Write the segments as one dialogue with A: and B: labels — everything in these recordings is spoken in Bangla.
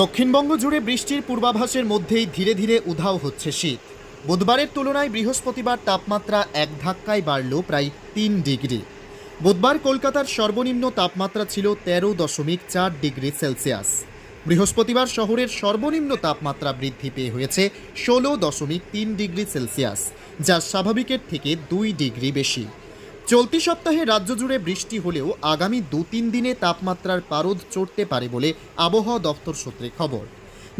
A: দক্ষিণবঙ্গ জুড়ে বৃষ্টির পূর্বাভাসের মধ্যেই ধীরে ধীরে উধাও হচ্ছে শীত বুধবারের তুলনায় বৃহস্পতিবার তাপমাত্রা এক ধাক্কায় বাড়ল প্রায় তিন ডিগ্রি বুধবার কলকাতার সর্বনিম্ন তাপমাত্রা ছিল তেরো দশমিক চার ডিগ্রি সেলসিয়াস বৃহস্পতিবার শহরের সর্বনিম্ন তাপমাত্রা বৃদ্ধি পেয়ে হয়েছে ষোলো দশমিক তিন ডিগ্রি সেলসিয়াস যা স্বাভাবিকের থেকে দুই ডিগ্রি বেশি চলতি সপ্তাহে রাজ্য জুড়ে বৃষ্টি হলেও আগামী দু তিন দিনে তাপমাত্রার পারদ চড়তে পারে বলে আবহাওয়া দপ্তর সূত্রে খবর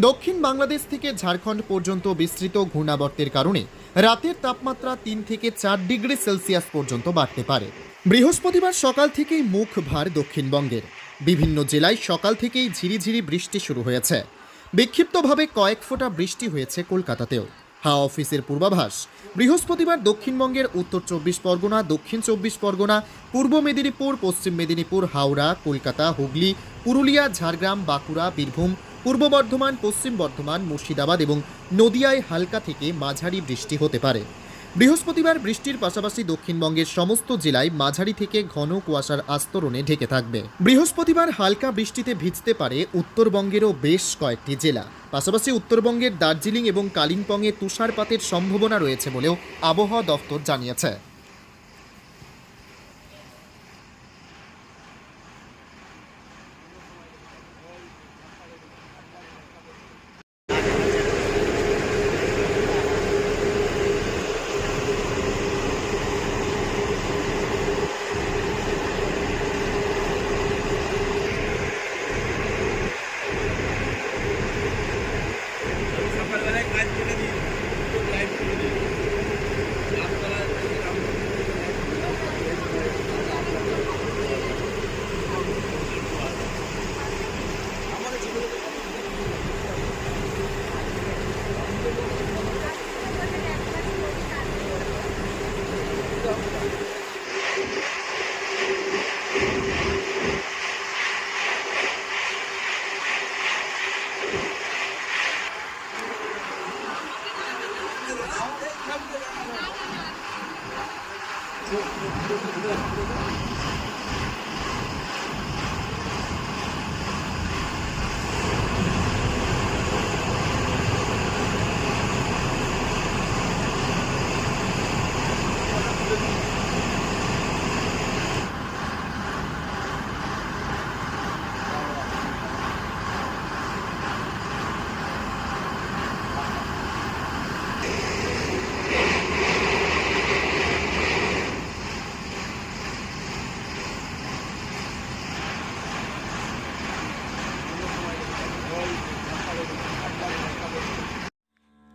A: দক্ষিণ বাংলাদেশ থেকে ঝাড়খণ্ড পর্যন্ত বিস্তৃত ঘূর্ণাবর্তের কারণে রাতের তাপমাত্রা তিন থেকে চার ডিগ্রি সেলসিয়াস পর্যন্ত বাড়তে পারে বৃহস্পতিবার সকাল থেকেই মুখ ভার দক্ষিণবঙ্গের বিভিন্ন জেলায় সকাল থেকেই ঝিরিঝিরি বৃষ্টি শুরু হয়েছে বিক্ষিপ্তভাবে কয়েক ফোঁটা বৃষ্টি হয়েছে কলকাতাতেও হাওয়া অফিসের পূর্বাভাস বৃহস্পতিবার দক্ষিণবঙ্গের উত্তর চব্বিশ পরগনা দক্ষিণ চব্বিশ পরগনা পূর্ব মেদিনীপুর পশ্চিম মেদিনীপুর হাওড়া কলকাতা হুগলি পুরুলিয়া ঝাড়গ্রাম বাঁকুড়া বীরভূম পূর্ব বর্ধমান পশ্চিম বর্ধমান মুর্শিদাবাদ এবং নদিয়ায় হালকা থেকে মাঝারি বৃষ্টি হতে পারে বৃহস্পতিবার বৃষ্টির পাশাপাশি দক্ষিণবঙ্গের সমস্ত জেলায় মাঝারি থেকে ঘন কুয়াশার আস্তরণে ঢেকে থাকবে বৃহস্পতিবার হালকা বৃষ্টিতে ভিজতে পারে উত্তরবঙ্গেরও বেশ কয়েকটি জেলা পাশাপাশি উত্তরবঙ্গের দার্জিলিং এবং কালিম্পংয়ে তুষারপাতের সম্ভাবনা রয়েছে বলেও আবহাওয়া দফতর জানিয়েছে
B: Thank you.